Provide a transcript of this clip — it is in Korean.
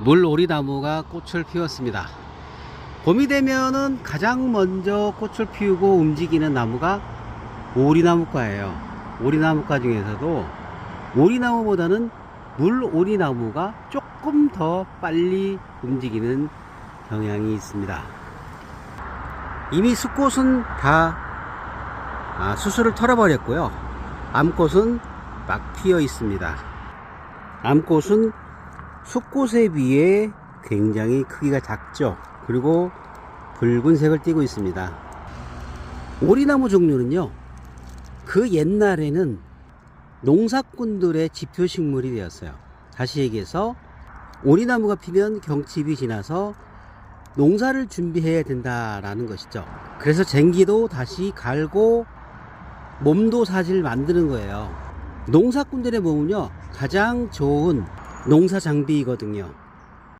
물오리나무가 꽃을 피웠습니다. 봄이 되면은 가장 먼저 꽃을 피우고 움직이는 나무가 오리나무과예요. 오리나무과 중에서도 오리나무보다는 물오리나무가 조금 더 빨리 움직이는 경향이 있습니다. 이미 숫꽃은 다 아, 수술을 털어버렸고요. 암꽃은 막 피어 있습니다. 암꽃은 숫꽃에 비해 굉장히 크기가 작죠. 그리고 붉은색을 띠고 있습니다. 오리나무 종류는요, 그 옛날에는 농사꾼들의 지표식물이 되었어요. 다시 얘기해서, 오리나무가 피면 경칩이 지나서 농사를 준비해야 된다라는 것이죠. 그래서 쟁기도 다시 갈고 몸도 사실 만드는 거예요. 농사꾼들의 몸은요, 가장 좋은 농사 장비이거든요.